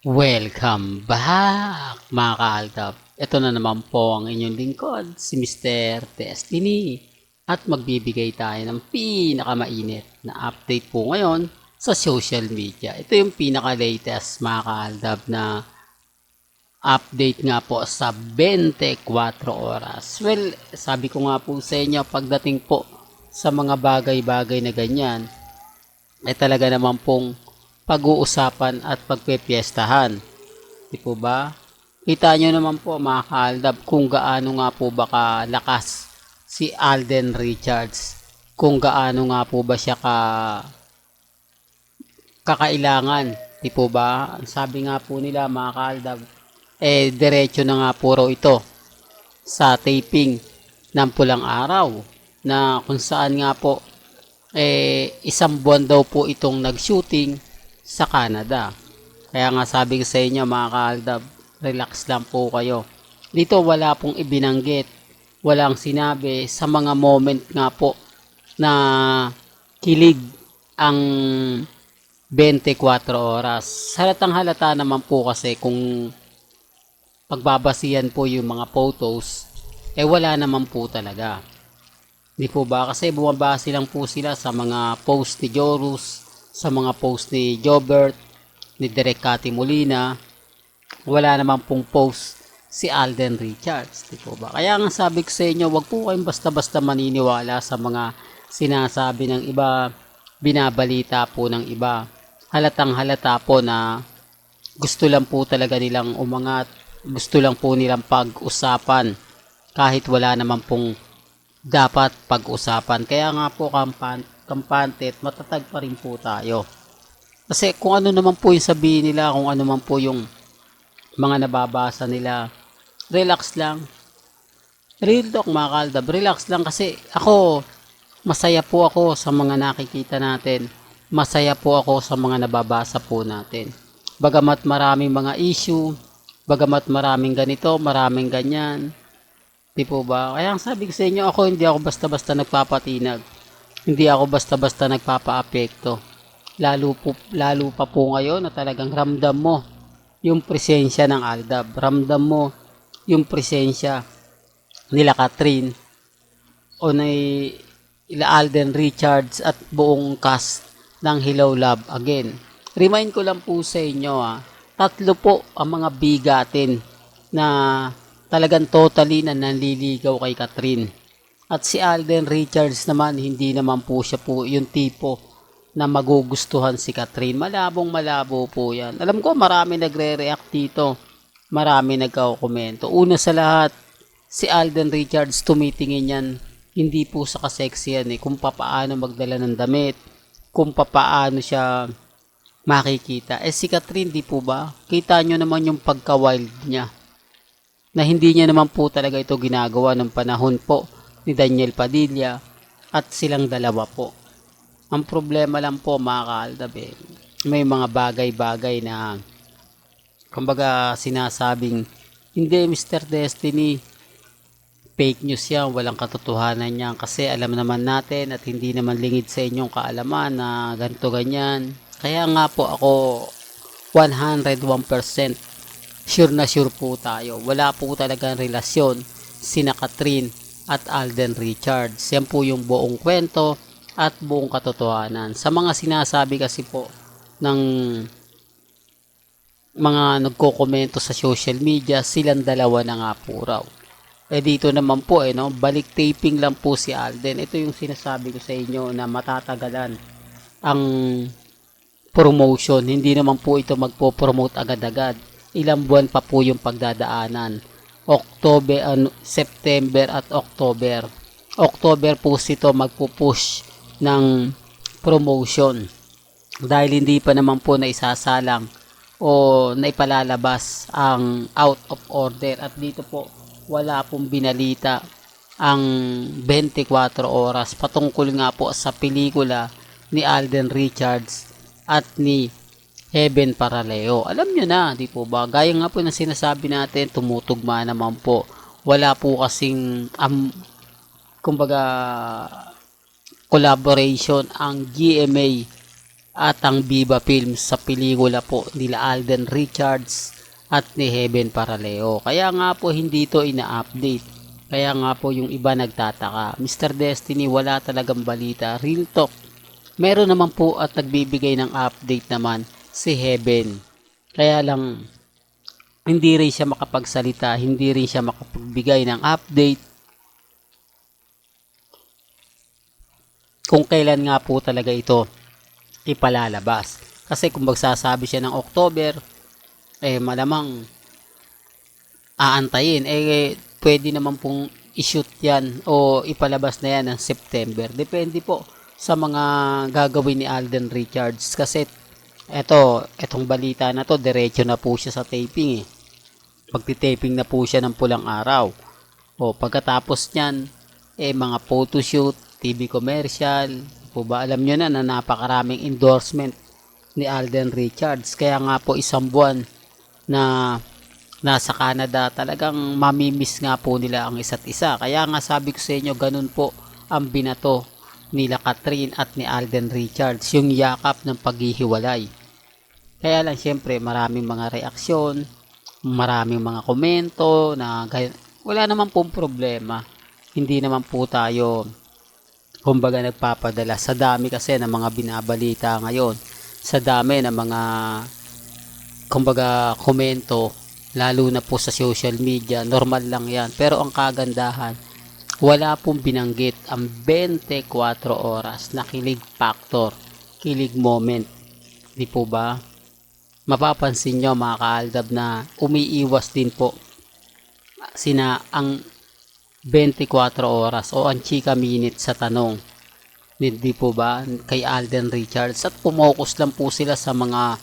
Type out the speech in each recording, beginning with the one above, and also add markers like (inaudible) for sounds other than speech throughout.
Welcome back mga kaaldab. Ito na naman po ang inyong lingkod, si Mr. Destiny. At magbibigay tayo ng pinakamainit na update po ngayon sa social media. Ito yung pinaka-latest mga kaaldab na update nga po sa 24 oras. Well, sabi ko nga po sa inyo, pagdating po sa mga bagay-bagay na ganyan, ay talaga naman pong pag-uusapan at pagpepiestahan. Di po ba? Kita nyo naman po mga kaaldab kung gaano nga po ba kalakas si Alden Richards. Kung gaano nga po ba siya ka kakailangan. Di po ba? Sabi nga po nila mga kaaldab, eh diretso na nga po raw ito sa taping ng pulang araw na kung saan nga po eh isang buwan daw po itong nag-shooting sa Canada. Kaya nga sabi ko sa inyo mga kaaldab, relax lang po kayo. Dito wala pong ibinanggit, walang sinabi sa mga moment nga po na kilig ang 24 oras. Halatang halata naman po kasi kung pagbabasihan po yung mga photos, eh wala naman po talaga. Di po ba? Kasi bumabase lang po sila sa mga post ni Jorus, sa mga post ni Jobert, ni Derek Cathy Molina. Wala naman pong post si Alden Richards. Di po ba? Kaya nga sabi ko sa inyo, wag po kayong basta-basta maniniwala sa mga sinasabi ng iba, binabalita po ng iba. Halatang halata po na gusto lang po talaga nilang umangat, gusto lang po nilang pag-usapan kahit wala naman pong dapat pag-usapan. Kaya nga po kampan, kampante at matatag pa rin po tayo. Kasi kung ano naman po yung sabihin nila, kung ano man po yung mga nababasa nila, relax lang. Real talk mga kaldab, relax lang kasi ako, masaya po ako sa mga nakikita natin. Masaya po ako sa mga nababasa po natin. Bagamat maraming mga issue, bagamat maraming ganito, maraming ganyan. Di po ba? Kaya ang sabi ko sa inyo, ako hindi ako basta-basta nagpapatinag. Hindi ako basta-basta nagpapa-apekto. Lalo, po, lalo pa po ngayon na talagang ramdam mo yung presensya ng Aldab. Ramdam mo yung presensya nila Catherine o na ila Alden Richards at buong cast ng Hello Love again. Remind ko lang po sa inyo ah, tatlo po ang mga bigatin na talagang totally na nanliligaw kay Catherine. At si Alden Richards naman, hindi naman po siya po yung tipo na magugustuhan si Catherine. Malabong malabo po yan. Alam ko marami nagre-react dito. Marami nagkakomento. Una sa lahat, si Alden Richards tumitingin yan hindi po sa kaseksiyan eh, kung papaano magdala ng damit, kung papaano siya makikita. Eh si Catherine, di po ba? Kita nyo naman yung pagka-wild niya. Na hindi niya naman po talaga ito ginagawa ng panahon po ni Daniel Padilla at silang dalawa po. Ang problema lang po mga kaaldab eh, may mga bagay-bagay na kumbaga sinasabing hindi Mr. Destiny fake news yan, walang katotohanan yan kasi alam naman natin at hindi naman lingid sa inyong kaalaman na ganito ganyan. Kaya nga po ako 101% sure na sure po tayo. Wala po talagang relasyon sina Catherine at Alden Richards. Yan po yung buong kwento at buong katotohanan. Sa mga sinasabi kasi po ng mga nagko-komento sa social media, silang dalawa na nga po raw. Eh dito naman po eh no, balik taping lang po si Alden. Ito yung sinasabi ko sa inyo na matatagalan ang promotion. Hindi naman po ito magpo-promote agad-agad. Ilang buwan pa po yung pagdadaanan. October, ano, September at October. October po ito magpo-push ng promotion. Dahil hindi pa naman po na isasalang o naipalalabas ang out of order at dito po wala pong binalita ang 24 oras patungkol nga po sa pelikula ni Alden Richards at ni Heaven Paraleo. Alam nyo na, di po ba? Gaya nga po na sinasabi natin, tumutugma naman po. Wala po kasing, um, kumbaga, collaboration ang GMA at ang Viva Films sa pelikula po nila Alden Richards at ni Heaven Paraleo. Kaya nga po hindi ito ina-update. Kaya nga po yung iba nagtataka. Mr. Destiny wala talagang balita. Real talk. Meron naman po at nagbibigay ng update naman si Heaven. Kaya lang hindi rin siya makapagsalita, hindi rin siya makapagbigay ng update kung kailan nga po talaga ito ipalalabas. Kasi kung magsasabi siya ng October, eh malamang aantayin. Eh pwede naman pong i-shoot yan o ipalabas na yan ng September. Depende po sa mga gagawin ni Alden Richards. Kasi eto, etong balita na to, diretso na po siya sa taping eh. Pagtitaping na po siya ng pulang araw. O pagkatapos niyan, eh mga photoshoot, TV commercial, po ba alam nyo na na napakaraming endorsement ni Alden Richards. Kaya nga po isang buwan na nasa Canada talagang mamimiss nga po nila ang isa't isa. Kaya nga sabi ko sa inyo ganun po ang binato nila Catherine at ni Alden Richards yung yakap ng paghihiwalay. Kaya lang syempre maraming mga reaksyon, maraming mga komento na gay- wala naman pong problema. Hindi naman po tayo kumbaga nagpapadala. Sa dami kasi ng mga binabalita ngayon. Sa dami ng mga kumbaga komento lalo na po sa social media normal lang yan. Pero ang kagandahan wala pong binanggit ang 24 oras na kilig factor kilig moment. Di po ba mapapansin nyo mga kaaldab na umiiwas din po sina ang 24 oras o ang chika minute sa tanong. Hindi po ba kay Alden Richards at pumokus lang po sila sa mga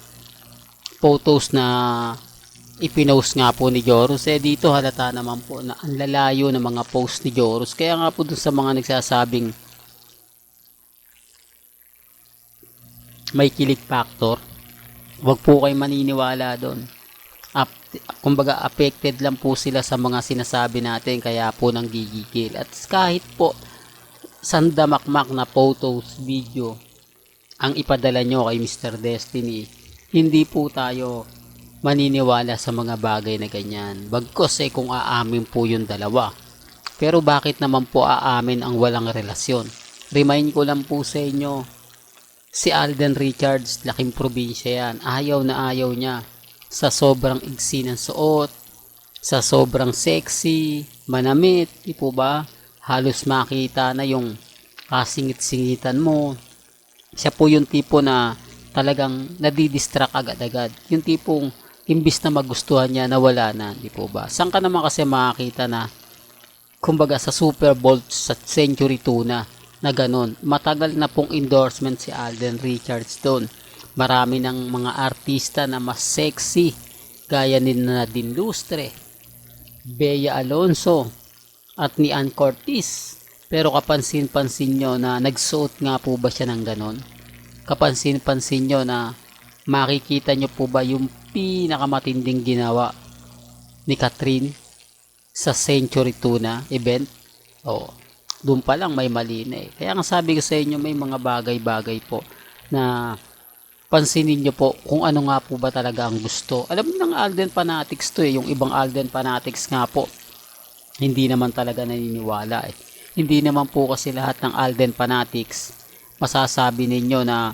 photos na ipinost nga po ni Jorus. Eh dito halata naman po na ang lalayo ng mga post ni Jorus. Kaya nga po dun sa mga nagsasabing may kilig factor, wag po kayo maniniwala doon. Up, kumbaga affected lang po sila sa mga sinasabi natin kaya po nang gigigil at kahit po sandamakmak na photos, video ang ipadala nyo kay Mr. Destiny hindi po tayo maniniwala sa mga bagay na ganyan. Bagkos eh kung aamin po yung dalawa. Pero bakit naman po aamin ang walang relasyon? Remind ko lang po sa inyo si Alden Richards laking probinsya yan ayaw na ayaw niya sa sobrang igsi ng suot, sa sobrang sexy, manamit, di po ba? Halos makita na yung kasingit-singitan mo. Siya po yung tipo na talagang nadidistract agad-agad. Yung tipong imbis na magustuhan niya, nawala na, di po ba? Saan ka naman kasi makakita na kumbaga sa Super Bowl sa Century 2 na na ganun. Matagal na pong endorsement si Alden Richards doon Marami ng mga artista na mas sexy gaya ni Nadine Lustre, Bea Alonso at ni Ann Cortez. Pero kapansin-pansin nyo na nagsuot nga po ba siya ng ganon? Kapansin-pansin nyo na makikita nyo po ba yung pinakamatinding ginawa ni Catherine sa Century Tuna event? Oo. Doon pa lang may mali na eh. Kaya nga sabi ko sa inyo may mga bagay-bagay po na pansinin nyo po kung ano nga po ba talaga ang gusto. Alam niyo ng Alden Fanatics to eh, yung ibang Alden Fanatics nga po, hindi naman talaga naniniwala eh. Hindi naman po kasi lahat ng Alden Fanatics masasabi ninyo na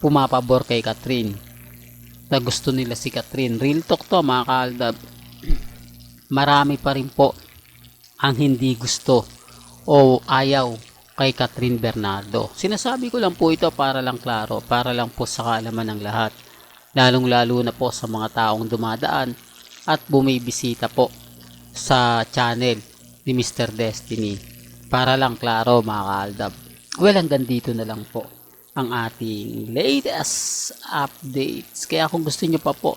pumapabor kay Catherine. Na gusto nila si Catherine. Real talk to mga kaaldab. (clears throat) Marami pa rin po ang hindi gusto o ayaw kay Catherine Bernardo. Sinasabi ko lang po ito para lang klaro, para lang po sa kaalaman ng lahat. Lalong lalo na po sa mga taong dumadaan at bumibisita po sa channel ni Mr. Destiny. Para lang klaro mga kaaldab. Well, hanggang dito na lang po ang ating latest updates. Kaya kung gusto nyo pa po